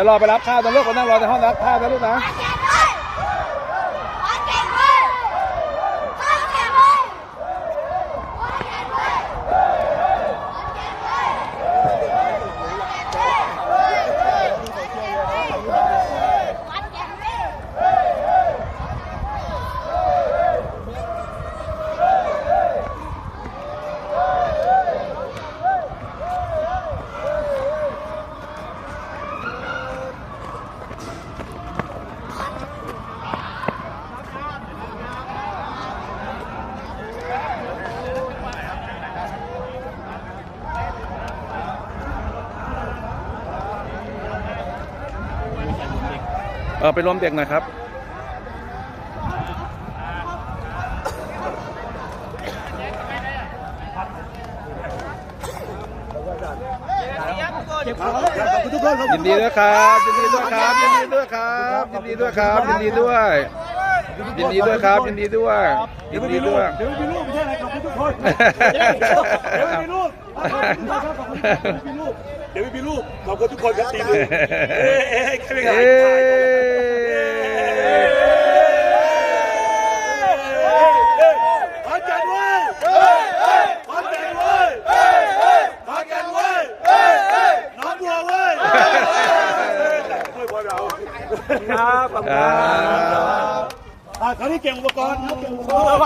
ยวรอไปรับข้าวตอนลูกคนนั่งรอในห้องรับข้าวนะลูกนะ ออไปรวมเด็กหน่อยครับทุกคนครับยินดีด้วยครับยินดีด้วยครับยินดีด้วยครับยินดีด้วยครับยินดีด้วยยินดีด้วยครับยินดีด้วยยินดีด้วยเดี๋ยวมีลูกไม่ใช่อะไรขอบคุณทุกคนเดี๋ยวมีลูกเดี๋ยวมีลูกขอบคุณทุกคนครับทีนึงเอ๊ะเอ๊ะใครเป็นใคร เอ้ ขอนแก่นเว้ยขอนแก่นเว้ยขอนแก่นเว้ยน้องบัวเว้ยช่วยบอลเรา ครับขอบคุณครับอ่าคราวนี้เก่งอุปกรณ์ครับเก่งอุปกรณ์